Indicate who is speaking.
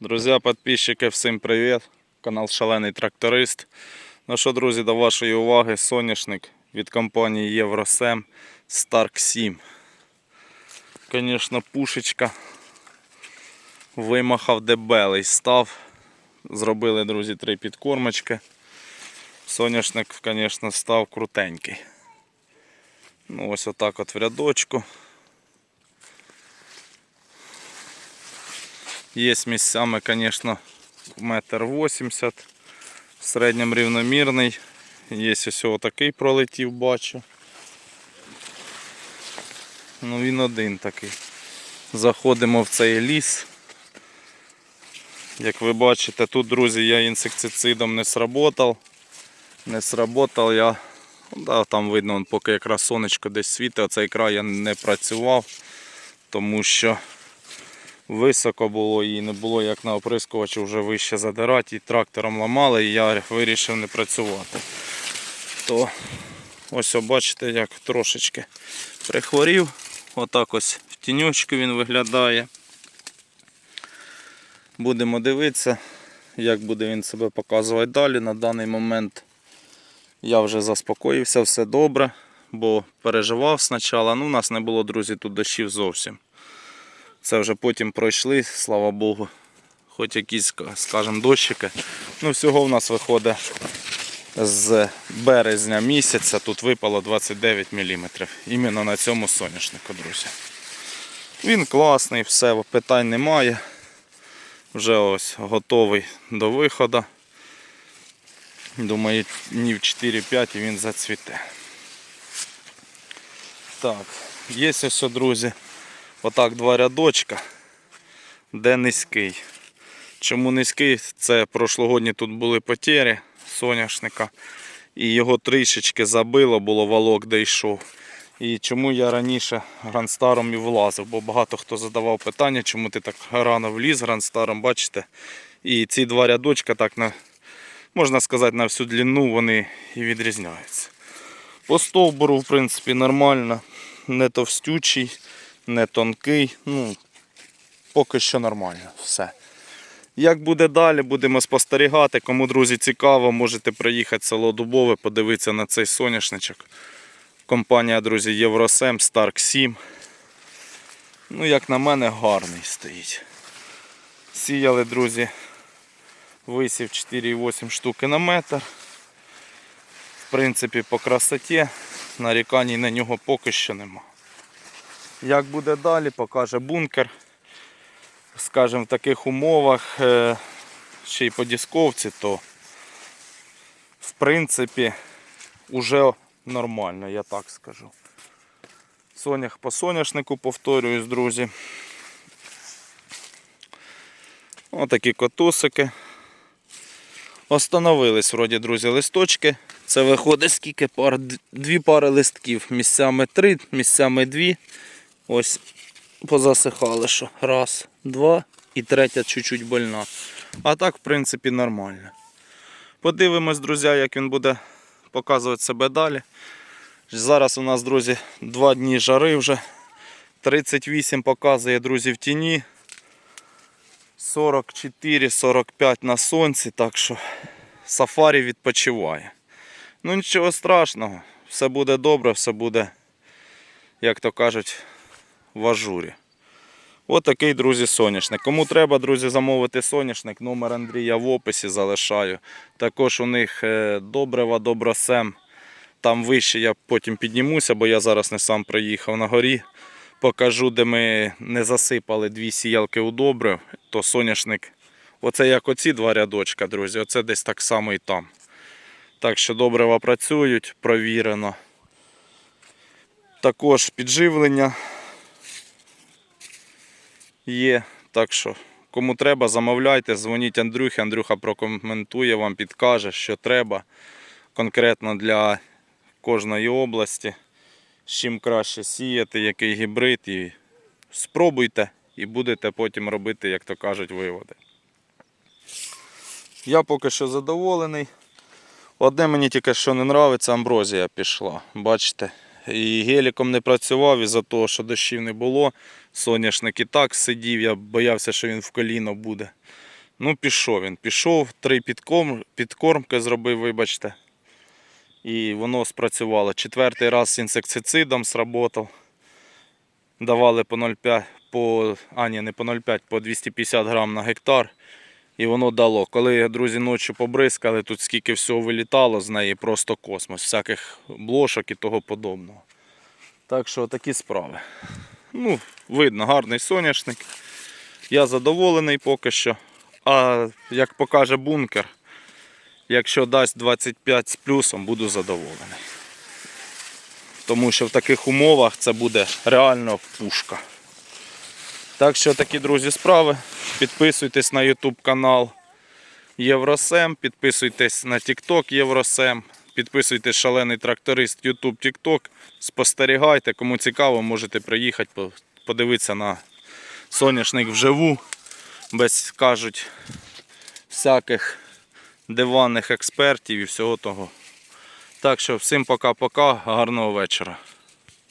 Speaker 1: Друзі, підписчики, всім привіт! Канал Шалений Тракторист. Ну що, друзі, до вашої уваги соняшник від компанії Євросем Stark 7. Звісно, пушечка. Вимахав дебелий став. Зробили, друзі, три підкормочки. Соняшник, звісно, став крутенький. Ну, ось отак от в рядочку. Є місцями, звісно, метр вісімдесят. В середньому рівномірний. Є ось такий пролетів, бачу. Ну він один такий. Заходимо в цей ліс. Як ви бачите, тут, друзі, я інсектицидом не сработав. Не сработав я. Да, там видно, поки якраз сонечко десь світить, оцей край я не працював, тому що високо було і не було як на оприскувачі вже вище задирати, і трактором ламали, і я вирішив не працювати. То ось бачите, як трошечки прихворів. Отак ось в тіньочку він виглядає. Будемо дивитися, як буде він себе показувати далі. На даний момент я вже заспокоївся, все добре, бо переживав спочатку. Ну, у нас не було, друзі, тут дощів зовсім. Це вже потім пройшли, слава Богу. Хоч якісь, скажімо, дощики. Ну, всього в нас виходить з березня місяця. Тут випало 29 мм. Іменно на цьому соняшнику, друзі. Він класний, все, питань немає. Вже ось готовий до виходу. Думаю, днів 4-5 і він зацвіте. Так, є ось, друзі, отак два рядочка, де низький. Чому низький? Це прошлогодні тут були потері соняшника. І його трішечки забило, було валок, де йшов. І чому я раніше гранстаром і влазив, бо багато хто задавав питання, чому ти так рано вліз гранстаром, бачите. І ці два рядочка так на можна сказати, на всю длину вони і відрізняються. По стовбуру, в принципі, нормально, не товстючий, не тонкий. Ну, поки що нормально все. Як буде далі, будемо спостерігати. Кому, друзі, цікаво, можете приїхати в село Дубове, подивитися на цей соняшничок. Компанія, друзі, Євросем Stark 7. Ну, як на мене, гарний стоїть. Сіяли, друзі, висів 4,8 штуки на метр. В принципі, по красоті нарікань на нього поки що нема. Як буде далі, покаже бункер. Скажімо, в таких умовах, е, ще й по дисковці, то в принципі вже нормально, я так скажу. Сонях по соняшнику повторююсь, друзі. Отакі котусики. Остановились, вроді, друзі, листочки. Це виходить скільки пар? Дві пари листків. Місцями три, місцями дві. Ось позасихали, що. Раз, два і третя чуть-чуть больна. А так, в принципі, нормально. Подивимось, друзі, як він буде показувати себе далі. Зараз у нас, друзі, два дні жари вже. 38 показує, друзі, в тіні. 44-45 на сонці, так що сафарі відпочиває. Ну нічого страшного, все буде добре, все буде, як то кажуть, в ажурі. Ось такий, друзі, соняшник. Кому треба, друзі, замовити соняшник, номер Андрія в описі залишаю. Також у них е, добрива, добросем. Там вище я потім піднімуся, бо я зараз не сам приїхав на горі. Покажу, де ми не засипали дві сіялки у добрив, то соняшник. Оце як оці два рядочка, друзі, оце десь так само і там. Так що добрива працюють, провірено. Також підживлення є. Так що, кому треба, замовляйте, дзвоніть Андрюхі. Андрюха прокоментує, вам підкаже, що треба конкретно для кожної області. З чим краще сіяти, який гібрид. І спробуйте і будете потім робити, як то кажуть, виводи. Я поки що задоволений. Одне мені тільки що не подобається, амброзія пішла. Бачите, і геліком не працював із-за того, що дощів не було. Соняшник і так сидів, я боявся, що він в коліно буде. Ну, пішов він. Пішов, три підкорм, підкормки зробив, вибачте. І воно спрацювало. Четвертий раз з інсектицидом сработав. Давали по 0,5, по, а ні, не по 0,5, по 250 грам на гектар. І воно дало. Коли, друзі, ночі побризкали, тут скільки всього вилітало з неї, просто космос, всяких блошок і того подобного. Так що такі справи. Ну, видно, гарний соняшник. Я задоволений поки що. А як покаже бункер, якщо дасть 25 з плюсом, буду задоволений. Тому що в таких умовах це буде реально пушка. Так що такі, друзі, справи. Підписуйтесь на YouTube канал Євросем, підписуйтесь на TikTok Євросем, підписуйтесь шалений тракторист YouTube TikTok. Спостерігайте, кому цікаво, можете приїхати подивитися на соняшник вживу, без кажуть всяких диванних експертів і всього того. Так що всім пока-пока, гарного вечора.